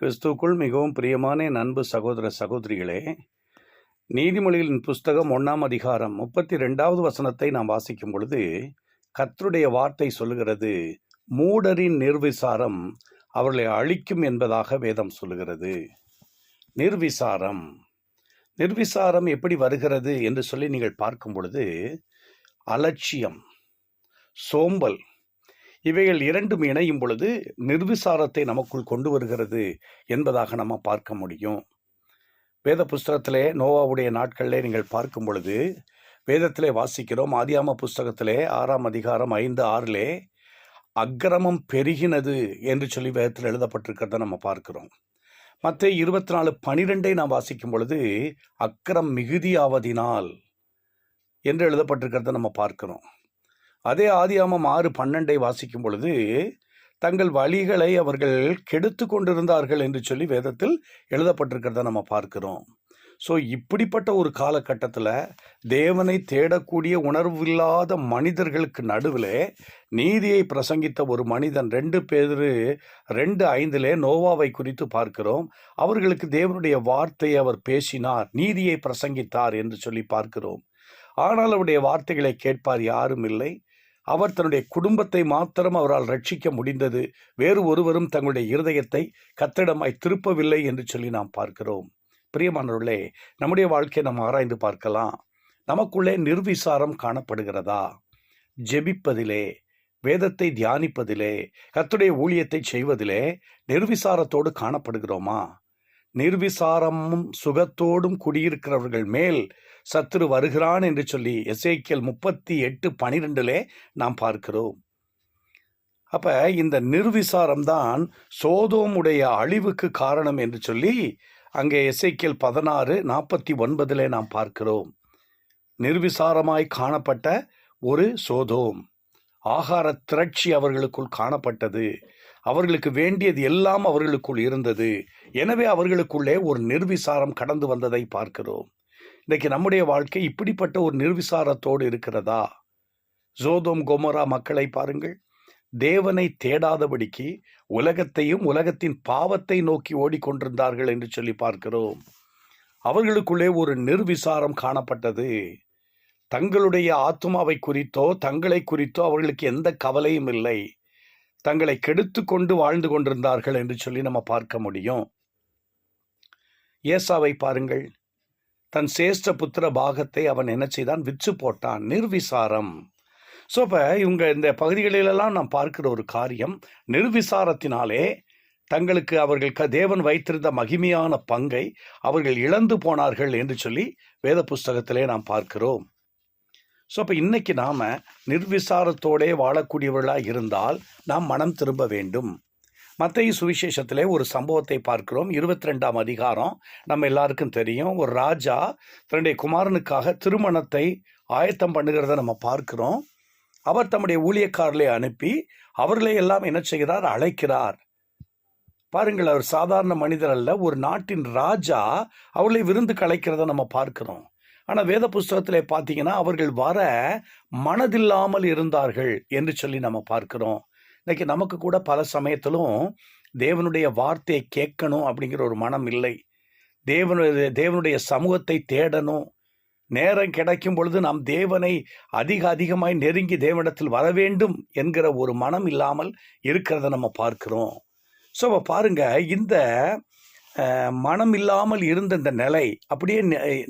கிறிஸ்துவுக்குள் மிகவும் பிரியமான என் அன்பு சகோதர சகோதரிகளே நீதிமொழிகளின் புஸ்தகம் ஒன்றாம் அதிகாரம் முப்பத்தி ரெண்டாவது வசனத்தை நாம் வாசிக்கும் பொழுது கர்த்தருடைய வார்த்தை சொல்லுகிறது மூடரின் நிர்விசாரம் அவர்களை அழிக்கும் என்பதாக வேதம் சொல்லுகிறது. நிர்விசாரம். நிர்விசாரம் எப்படி வருகிறது என்று சொல்லி நீங்கள் பார்க்கும் பொழுது அலட்சியம் சோம்பல் இவைகள் இரண்டும் இணையும் பொழுது நிர்விசாரத்தை நமக்குள் கொண்டு வருகிறது என்பதாக நம்ம பார்க்க முடியும். வேத புஸ்தகத்திலே நோவாவுடைய நாட்களிலே நீங்கள் பார்க்கும் பொழுது வேதத்திலே வாசிக்கிறோம். ஆதியாம புஸ்தகத்திலே ஆறாம் அதிகாரம் ஐந்து ஆறிலே அக்கிரமம் பெருகினது என்று சொல்லி வேதத்தில் எழுதப்பட்டிருக்கிறத நம்ம பார்க்கிறோம். மற்ற இருபத்தி நாலு பனிரெண்டை நாம் வாசிக்கும் பொழுது அக்கிரம் மிகுதியாவதினால் என்று எழுதப்பட்டிருக்கிறத நம்ம பார்க்கிறோம். அதே ஆதியாமம் ஆறு பன்னெண்டை வாசிக்கும் பொழுது தங்கள் வழிகளை அவர்கள் கெடுத்து கொண்டிருந்தார்கள் என்று சொல்லி வேதத்தில் எழுதப்பட்டிருக்கிறத நம்ம பார்க்கிறோம். ஸோ இப்படிப்பட்ட ஒரு காலகட்டத்தில் தேவனை தேடக்கூடிய உணர்வில்லாத மனிதர்களுக்கு நடுவில் நீதியை பிரசங்கித்த ஒரு மனிதன் ரெண்டு பேர் ரெண்டு ஐந்திலே நோவாவை குறித்து பார்க்கிறோம். அவர்களுக்கு தேவனுடைய வார்த்தையை அவர் பேசினார் நீதியை பிரசங்கித்தார் என்று சொல்லி பார்க்கிறோம். ஆனால் அவருடைய வார்த்தைகளை கேட்பார் யாரும் இல்லை. அவர் தன்னுடைய குடும்பத்தை மாத்திரம் அவரால் ரட்சிக்க முடிந்தது. வேறு ஒருவரும் தங்களுடைய இருதயத்தை கத்திடமாய் திருப்பவில்லை என்று சொல்லி நாம் பார்க்கிறோம். பிரியமானவர்களே நம்முடைய வாழ்க்கையை நாம் ஆராய்ந்து பார்க்கலாம். நமக்குள்ளே நிர்விசாரம் காணப்படுகிறதா? ஜெபிப்பதிலே வேதத்தை தியானிப்பதிலே கத்துடைய ஊழியத்தை செய்வதிலே நிர்விசாரத்தோடு காணப்படுகிறோமா? நிர்விசாரமும் சுகத்தோடும் குடியிருக்கிறவர்கள் மேல் சத்துரு வருகிறான் என்று சொல்லி எசேக்கியல் முப்பத்தி எட்டு பனிரெண்டிலே நாம் பார்க்கிறோம். அப்ப இந்த நிர்விசாரம் தான் சோதோமுடைய அழிவுக்கு காரணம் என்று சொல்லி அங்கே எசைக்கியல் பதினாறு நாற்பத்தி ஒன்பதிலே நாம் பார்க்கிறோம். நிர்விசாரமாய் காணப்பட்ட ஒரு சோதோம். ஆகார திரட்சி அவர்களுக்குள் காணப்பட்டது. அவர்களுக்கு வேண்டியது எல்லாம் அவர்களுக்குள் இருந்தது. எனவே அவர்களுக்குள்ளே ஒரு நிர்விசாரம் கடந்து வந்ததை பார்க்கிறோம். இன்றைக்கு நம்முடைய வாழ்க்கை இப்படிப்பட்ட ஒரு நிர்விசாரத்தோடு இருக்கிறதா? ஜோதோம் கொமரா மக்களை பாருங்கள். தேவனை தேடாதபடிக்கு உலகத்தையும் உலகத்தின் பாவத்தை நோக்கி ஓடிக்கொண்டிருந்தார்கள் என்று சொல்லி பார்க்கிறோம். அவர்களுக்குள்ளே ஒரு நிர்விசாரம் காணப்பட்டது. தங்களுடைய ஆத்மாவை குறித்தோ தங்களை குறித்தோ அவர்களுக்கு எந்த கவலையும் இல்லை. தங்களை கெடுத்து கொண்டு வாழ்ந்து கொண்டிருந்தார்கள் என்று சொல்லி நம்ம பார்க்க முடியும். ஏசாவை பாருங்கள். தன் சேஷ்ட புத்திர பாகத்தை அவன் என்ன செய்தான்? விற்று போட்டான். நிர்விசாரம். ஸோ இப்போ இவங்க இந்த பகுதிகளிலெல்லாம் நாம் பார்க்கிற ஒரு காரியம் நிர்விசாரத்தினாலே தங்களுக்கு அவர்கள் க தேவன் வைத்திருந்த மகிமையான பங்கை அவர்கள் இழந்து போனார்கள் என்று சொல்லி வேத புஸ்தகத்திலே நாம் பார்க்கிறோம். ஸோ அப்போ இன்றைக்கி நாம் நிர்விசாரத்தோடே வாழக்கூடியவர்களாக இருந்தால் நாம் மனம் திரும்ப வேண்டும். மத்திய சுவிசேஷத்திலே ஒரு சம்பவத்தை பார்க்கிறோம். இருபத்தி ரெண்டாம் அதிகாரம் நம்ம எல்லாருக்கும் தெரியும். ஒரு ராஜா தன்னுடைய குமாரனுக்காக திருமணத்தை ஆயத்தம் பண்ணுகிறத நம்ம பார்க்கிறோம். அவர் தம்முடைய ஊழியக்காரர்களை அனுப்பி அவர்களை எல்லாம் என்ன செய்கிறார்? அழைக்கிறார். பாருங்கள் அவர் சாதாரண மனிதர் அல்ல. ஒரு நாட்டின் ராஜா அவர்களை விருந்து கலைக்கிறத நம்ம பார்க்கிறோம். ஆனால் வேத புஸ்தகத்தில் பார்த்தீங்கன்னா அவர்கள் வர மனதில்லாமல் இருந்தார்கள் என்று சொல்லி நம்ம பார்க்கிறோம். இன்னைக்கு நமக்கு கூட பல சமயத்திலும் தேவனுடைய வார்த்தையை கேட்கணும் அப்படிங்கிற ஒரு மனம் இல்லை. தேவனுடைய தேவனுடைய சமூகத்தை தேடணும். நேரம் கிடைக்கும் பொழுது நாம் தேவனை அதிக அதிகமாய் நெருங்கி தேவனிடத்தில் வர வேண்டும் என்கிற ஒரு மனம் இல்லாமல் இருக்கிறத நம்ம பார்க்கிறோம். ஸோ பாருங்க இந்த மனம் இல்லாமல் இருந்த இந்த நிலை அப்படியே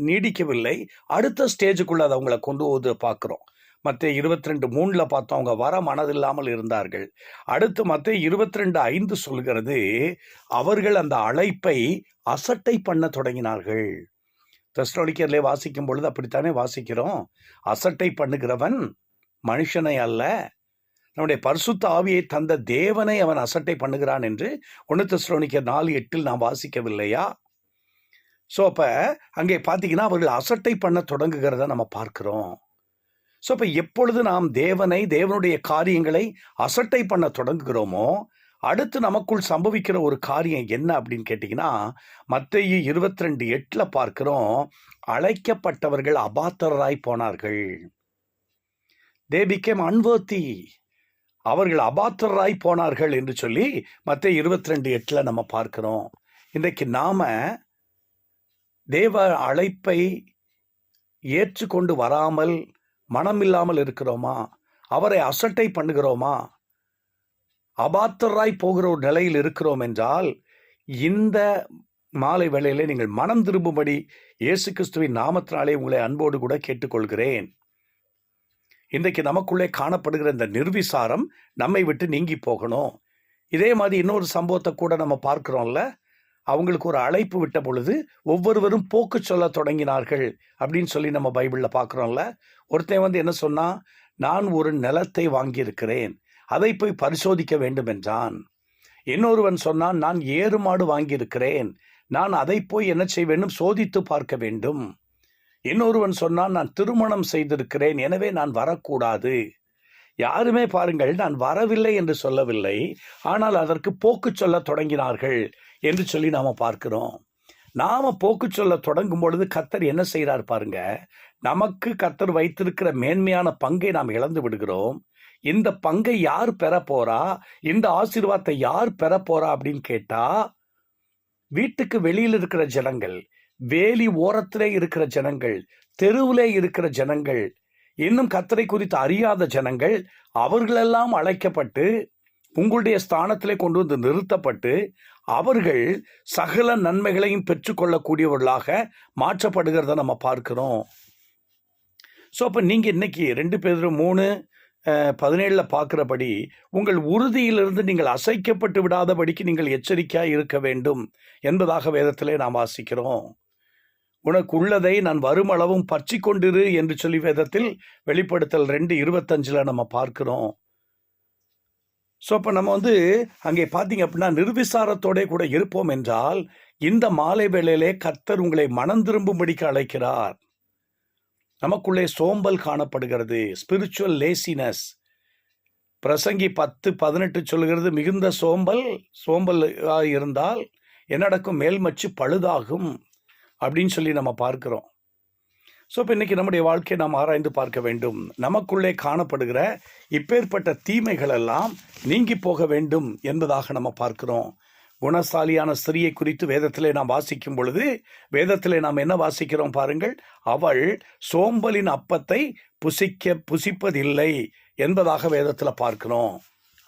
நீடிக்கவில்லை. அடுத்த ஸ்டேஜுக்குள்ள அதை அவங்கள கொண்டு போது பார்க்குறோம். மற்ற இருபத்தி ரெண்டு மூணில் பார்த்தோம் அவங்க வர மனதில்லாமல் இருந்தார்கள். அடுத்து மற்ற இருபத்தி ரெண்டு ஐந்து சொல்கிறது அவர்கள் அந்த அழைப்பை அசட்டை பண்ண தொடங்கினார்கள். தெஸ்லோனிக்கர்லே வாசிக்கும் பொழுது அப்படித்தானே வாசிக்கிறோம்? அசட்டை பண்ணுகிறவன் மனுஷனை அல்ல நம்முடைய பரிசுத்த ஆவியை தந்த தேவனை அவன் அசட்டை பண்ணுகிறான் என்று ஒன்று தெஸ்லோனிக்கர் நாலு எட்டில் நாம் வாசிக்கவில்லையா? ஸோ அப்போ அங்கே பார்த்தீங்கன்னா அவர்கள் அசட்டை பண்ண தொடங்குகிறத நம்ம பார்க்கிறோம். ஸோ இப்போ எப்பொழுது நாம் தேவனை தேவனுடைய காரியங்களை அசட்டை பண்ண தொடங்குகிறோமோ அடுத்து நமக்குள் சம்பவிக்கிற ஒரு காரியம் என்ன அப்படின்னு கேட்டிங்கன்னா மத்திய இருபத்தி ரெண்டு எட்டில் பார்க்கிறோம் அழைக்கப்பட்டவர்கள் அபாத்தராய் போனார்கள். தே பிகேம் அன்வர்த்தி அவர்கள் அபாத்தராய் போனார்கள் என்று சொல்லி மற்ற இருபத்தி ரெண்டு எட்டில் நம்ம பார்க்கிறோம். இன்றைக்கு நாம் தேவ அழைப்பை ஏற்றுக்கொண்டு வராமல் மனமில்லாமல் இருக்கிறோமா? அவரை அசட்டை பண்ணுகிறோமா? அபாத்தராய் போகிற ஒரு நிலையில் இருக்கிறோம் என்றால் இந்த மாலை வேளையிலே நீங்கள் மனம் திரும்பும்படி இயேசு கிறிஸ்துவின் நாமத்தினாலே உங்களை அன்போடு கூட கேட்டுக்கொள்கிறேன். இன்றைக்கு நமக்குள்ளே காணப்படுகிற இந்த நிர்விசாரம் நம்மை விட்டு நீங்கி போகணும். இதே மாதிரி இன்னொரு சம்பவத்தை கூட நம்ம பார்க்குறோம்ல. அவங்களுக்கு ஒரு அழைப்பு விட்ட பொழுது ஒவ்வொருவரும் போக்கு சொல்ல தொடங்கினார்கள் அப்படின்னு சொல்லி நம்ம பைபிளில் பார்க்குறோம்ல. ஒருத்தன் வந்து என்ன சொன்னால் நான் ஒரு நிலத்தை வாங்கியிருக்கிறேன். அதை போய் பரிசோதிக்க வேண்டும் என்றான். இன்னொருவன் சொன்னான் நான் ஏறுமாடு வாங்கியிருக்கிறேன். நான் அதை போய் என்ன செய்ய வேண்டும் சோதித்து பார்க்க வேண்டும். இன்னொருவன் சொன்னான் நான் திருமணம் செய்திருக்கிறேன் எனவே நான் வரக்கூடாது. யாருமே பாருங்கள் நான் வரவில்லை என்று சொல்லவில்லை ஆனால் அதற்கு போக்கு சொல்ல தொடங்கினார்கள் என்று சொல்லி நாம் பார்க்கிறோம். நாம் போக்கு சொல்ல தொடங்கும் பொழுது கத்தர் என்ன செய்கிறார் பாருங்க நமக்கு கத்தர் வைத்திருக்கிற மேன்மையான பங்கை நாம் இழந்து விடுகிறோம். இந்த பங்கை யார் பெற போறா? இந்த ஆசீர்வாதத்தை யார் பெற போறா அப்படின்னு கேட்டா வீட்டுக்கு வெளியில் இருக்கிற ஜனங்கள். வேலி ஓரத்திலே இருக்கிற ஜனங்கள் தெருவிலே இருக்கிற ஜனங்கள் இன்னும் கத்தரை குறித்து அறியாத ஜனங்கள் அவர்களெல்லாம் அழைக்கப்பட்டு உங்களுடைய ஸ்தானத்திலே கொண்டு வந்து நிறுத்தப்பட்டு அவர்கள் சகல நன்மைகளையும் பெற்றுக்கொள்ளக்கூடியவர்களாக மாற்றப்படுகிறத நம்ம பார்க்கிறோம். ஸோ அப்போ நீங்கள் இன்னைக்கு ரெண்டு பேர் மூணு பதினேழில் பார்க்குறபடி உங்கள் உறுதியிலிருந்து நீங்கள் அசைக்கப்பட்டு விடாதபடிக்கு நீங்கள் எச்சரிக்கையாக இருக்க வேண்டும் என்பதாக வேதத்திலே நாம் வாசிக்கிறோம். உனக்கு உள்ளதை நான் வருமளவும் பற்றி கொண்டிரு என்று சொல்லி வேதத்தில் வெளிப்படுத்தல் ரெண்டு இருபத்தஞ்சில் நம்ம பார்க்கிறோம். ஸோ அப்போ நம்ம வந்து அங்கே பார்த்தீங்க அப்படின்னா நிர்விசாரத்தோடே கூட இருப்போம் என்றால் இந்த மாலை வேளையிலே கர்த்தர் உங்களை மனம் திரும்பும்படிக்கு அழைக்கிறார். நமக்குள்ளே சோம்பல் காணப்படுகிறது ஸ்பிரிச்சுவல் லேசினஸ் பிரசங்கி பத்து பதினெட்டு சொல்கிறது மிகுந்த சோம்பல் சோம்பல் இருந்தால் என்ன நடக்கும்? மேல்மச்சு பழுதாகும். அப்படின்னு சொல்லி நம்ம பார்க்கிறோம். ஸோ இப்போ இன்னைக்கு நம்முடைய வாழ்க்கையை நாம் ஆராய்ந்து பார்க்க வேண்டும். நமக்குள்ளே காணப்படுகிற இப்பேற்பட்ட தீமைகள் எல்லாம் நீங்கி போக வேண்டும் என்பதாக நம்ம பார்க்கிறோம். குணசாலியான ஸ்திரியை குறித்து வேதத்திலே நாம் வாசிக்கும் பொழுது வேதத்திலே நாம் என்ன வாசிக்கிறோம் பாருங்கள். அவள் சோம்பலின் அப்பத்தை புசிக்க புசிப்பதில்லை என்பதாக வேதத்தில் பார்க்கிறோம்.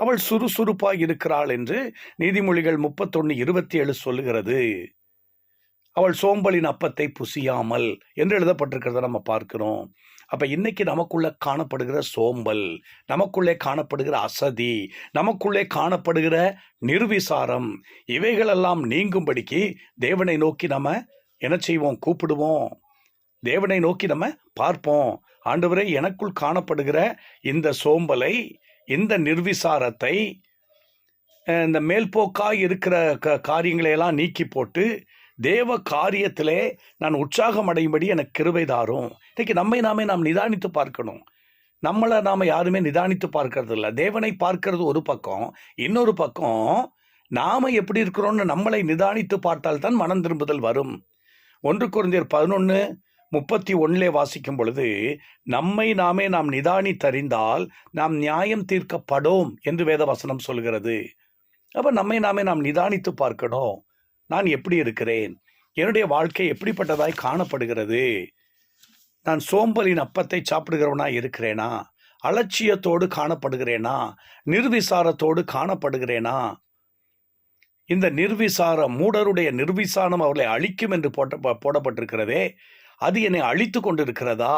அவள் சுறுசுறுப்பாக இருக்கிறாள் என்று நீதிமொழிகள் முப்பத்தொன்று இருபத்தி ஏழு சொல்லுகிறது. அவள் சோம்பலின் அப்பத்தை புசியாமல் என்று எழுதப்பட்டிருக்கிறத நம்ம பார்க்கிறோம். அப்போ இன்னைக்கு நமக்குள்ளே காணப்படுகிற சோம்பல் நமக்குள்ளே காணப்படுகிற அசதி நமக்குள்ளே காணப்படுகிற நிர்விசாரம் இவைகளெல்லாம் நீங்கும்படிக்கு தேவனை நோக்கி நம்ம என்ன செய்வோம்? கூப்பிடுவோம். தேவனை நோக்கி நம்ம பார்ப்போம். ஆண்டவரே எனக்குள் காணப்படுகிற இந்த சோம்பலை இந்த நிர்விசாரத்தை இந்த மேல்போக்காக இருக்கிற க காரியங்களை எல்லாம் நீக்கி போட்டு தேவ காரியத்திலே நான் உற்சாகம் அடையும்படி எனக்கு கிருபை தாரும். இன்னைக்கு நம்மை நாமே நாம் நிதானித்து பார்க்கணும். நம்மளை நாம் யாருமே நிதானித்து பார்க்கறது இல்லை தேவனை பார்க்கறது ஒரு பக்கம். இன்னொரு பக்கம் நாம் எப்படி இருக்கிறோம்னு நம்மளை நிதானித்து பார்த்தால்தான் மனம் திரும்புதல் வரும். ஒன்று குறைந்தர் பதினொன்று முப்பத்தி ஒன்றிலே வாசிக்கும் பொழுது நம்மை நாமே நாம் நிதானித்தறிந்தால் நாம் நியாயம் தீர்க்கப்படோம் என்று வேதவசனம் சொல்கிறது. அப்போ நம்மை நாமே நாம் நிதானித்து பார்க்கணும். நான் எப்படி இருக்கிறேன்? என்னுடைய வாழ்க்கை எப்படிப்பட்டதாய் காணப்படுகிறது? நான் சோம்பலின் அப்பத்தை சாப்பிடுகிறவனா இருக்கிறேனா? அலட்சியத்தோடு காணப்படுகிறேனா? நிர்விசாரத்தோடு காணப்படுகிறேனா? இந்த நிர்விசாரம் மூடருடைய நிர்விசாரம் அவர்களை அழிக்கும் என்று போட்ட போடப்பட்டிருக்கிறதே அது என்னை அழித்து கொண்டிருக்கிறதா?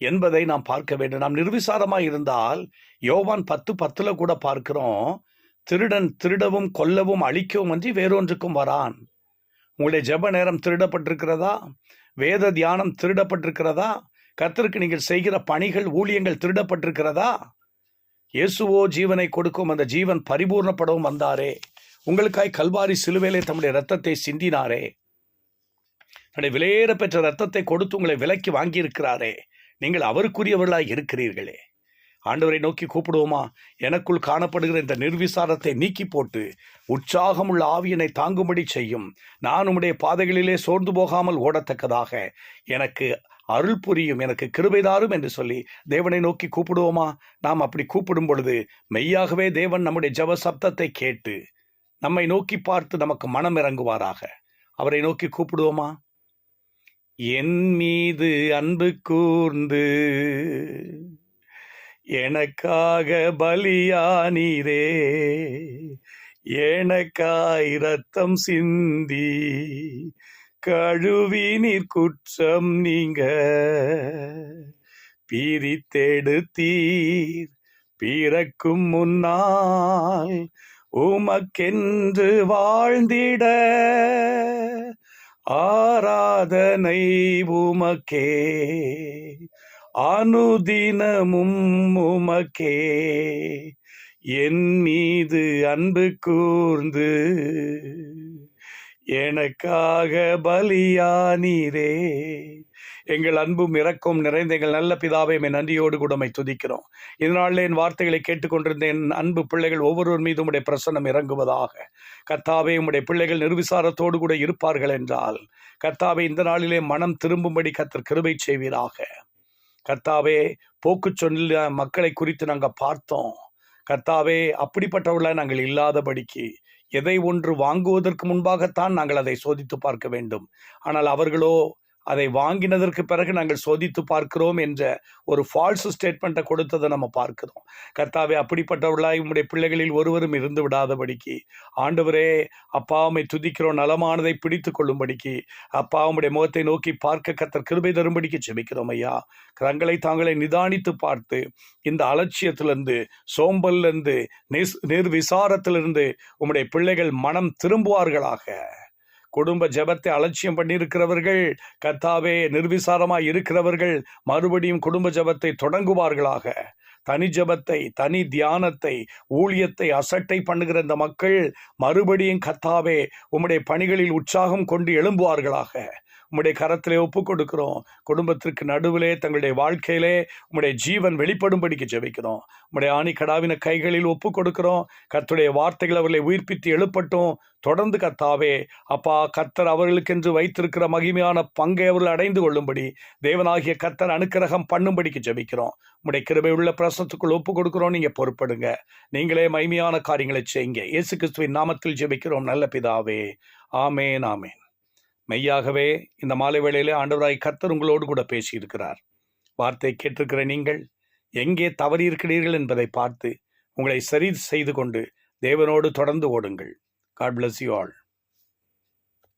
என்பதை நாம் பார்க்க வேண்டும். நாம் நிர்விசாரமாக இருந்தால் யோவான் பத்து பத்தில் கூட பார்க்கிறோம் திருடன் திருடவும் கொல்லவும் அழிக்கவும் அன்றி வேறொன்றுக்கும் வரான். உங்களுடைய ஜெப நேரம் திருடப்பட்டிருக்கிறதா? வேத தியானம் திருடப்பட்டிருக்கிறதா? கர்த்தருக்கு நீங்கள் செய்கிற பணிகள் ஊழியங்கள் திருடப்பட்டிருக்கிறதா? இயேசுவோ ஜீவனை கொடுக்கும் அந்த ஜீவன் பரிபூர்ணப்படவும் வந்தாரே. உங்களுக்காய் கல்வாரி சிலுவையிலே தம்முடைய ரத்தத்தை சிந்தினாரே. தன்னுடைய விலையேற பெற்ற ரத்தத்தை கொடுத்து உங்களை விலைக்கு வாங்கியிருக்கிறாரே. நீங்கள் அவருக்குரியவர்களாய் இருக்கிறீர்களே. ஆண்டவரை நோக்கி கூப்பிடுவோமா? எனக்குள் காணப்படுகிற இந்த நிர்விசாரத்தை நீக்கி போட்டு உற்சாகமுள்ள ஆவியனை தாங்கும்படி செய்யும். நான் உம்முடைய பாதைகளிலே சோர்ந்து போகாமல் ஓடத்தக்கதாக எனக்கு அருள் புரியும் எனக்கு கிருபைதாரும் என்று சொல்லி தேவனை நோக்கி கூப்பிடுவோமா? நாம் அப்படி கூப்பிடும் பொழுது மெய்யாகவே தேவன் நம்முடைய ஜப சப்தத்தை கேட்டு நம்மை நோக்கி பார்த்து நமக்கு மனம் இறங்குவாராக. அவரை நோக்கி கூப்பிடுவோமா? என் மீது அன்பு கூர்ந்து எனக்காக பலியானீரே எனக்காய் ரத்தம் சிந்தி கழுவி நீர் குற்றம் நீங்க. பிரித்தெடுத்தீர் பிறக்கும் முன்னால் உமக்கென்று வாழ்ந்திட ஆராதனை உமக்கே. அனுதினமும் உமக்கே. என் மீது அன்பு கூர்ந்து எனக்காக பலியானீரே. எங்கள் அன்பும் இறக்கும் நிறைந்த எங்கள் நல்ல பிதாவை என் நன்றியோடு கூட துதிக்கிறோம். இதனால என் வார்த்தைகளை கேட்டுக்கொண்டிருந்த என் அன்பு பிள்ளைகள் ஒவ்வொருவர் மீது உடைய பிரசன்னம் இறங்குவதாக. கத்தாவே உடைய பிள்ளைகள் நிர்விசாரத்தோடு கூட இருப்பார்கள் என்றால் கத்தாவை இந்த நாளிலே மனம் திரும்பும்படி கத்தர் கிருபை செய்வீராக. கர்த்தாவே போக்கு சொல்ல மக்களை குறித்து நாங்கள் பார்த்தோம். கர்த்தாவே அப்படிப்பட்டவர்களாக நாங்கள் இல்லாதபடிக்கு எதை ஒன்று வாங்குவதற்கு முன்பாகத்தான் நாங்கள் அதை சோதித்து பார்க்க வேண்டும். ஆனால் அவர்களோ அதை வாங்கினதற்கு பிறகு நாங்கள் சோதித்து பார்க்கிறோம் என்ற ஒரு ஃபால்ஸ் ஸ்டேட்மெண்ட்டை கொடுத்ததை நம்ம பார்க்கிறோம். கர்த்தாவே அப்படிப்பட்டவர்களாய் உம்முடைய பிள்ளைகளில் ஒருவரும் இருந்து விடாதபடிக்கு ஆண்டவரே அப்பா உம்மை துதிக்கிறோம் நலமானதை பிடித்து கொள்ளும்படிக்கு அப்பா உம்முடைய முகத்தை நோக்கி பார்க்க கத்தர் கிருபை தரும்படிக்கு செபிக்கிறோம் ஐயா. தங்களை தாங்களை நிதானித்து பார்த்து இந்த அலட்சியத்திலிருந்து சோம்பல்லிருந்து நிஸ் நிர்விசாரத்திலிருந்து உம்முடைய பிள்ளைகள் மனம் திரும்புவார்களாக. குடும்ப ஜெபத்தை அலட்சியம் பண்ணியிருக்கிறவர்கள் கத்தாவே நிர்விசாரமாக இருக்கிறவர்கள் மறுபடியும் குடும்ப ஜெபத்தை தொடங்குவார்களாக. தனி ஜெபத்தை தனி தியானத்தை ஊழியத்தை அசட்டை பண்ணுகிற இந்த மக்கள் மறுபடியும் கத்தாவே உம்முடைய பணிகளில் உற்சாகம் கொண்டு எழும்புவார்களாக. உம்முடைய கரத்திலே ஒப்பு கொடுக்கிறோம் குடும்பத்திற்கு நடுவிலே தங்களுடைய வாழ்க்கையிலே உம்முடைய ஜீவன் வெளிப்படும்படிக்கு ஜெபிக்கிறோம். உம்முடைய ஆணிக்கடாவின கைகளில் ஒப்பு கொடுக்கிறோம் கத்துடைய வார்த்தைகள் அவர்களை உயிர்ப்பித்து எழுப்பட்டும். தொடர்ந்து கத்தாவே அப்பா கத்தர் அவர்களுக்கென்று வைத்திருக்கிற மகிமையான பங்கை அவர்கள் அடைந்து கொள்ளும்படி தேவனாகிய கத்தர் அனுக்கிரகம் பண்ணும்படிக்கு ஜெபிக்கிறோம். உம்முடைய கிருபை உள்ள பிரசனத்துக்குள் ஒப்பு கொடுக்கிறோம் நீங்கள் பொறுப்படுங்க. நீங்களே மகிமையான காரியங்களை செய்யுங்க. இயேசு கிறிஸ்துவின் நாமத்தில் ஜெபிக்கிறோம். நல்ல பிதாவே. ஆமேன் ஆமேன். மெய்யாகவே இந்த மாலை வேளையிலே ஆண்டவராய் கர்த்தர் உங்களோடு கூட பேசியிருக்கிறார். வார்த்தை கேட்டிருக்கிற நீங்கள் எங்கே தவறி இருக்கிறீர்கள் என்பதை பார்த்து உங்களை சரி செய்து கொண்டு தேவனோடு தொடர்ந்து ஓடுங்கள். God bless you all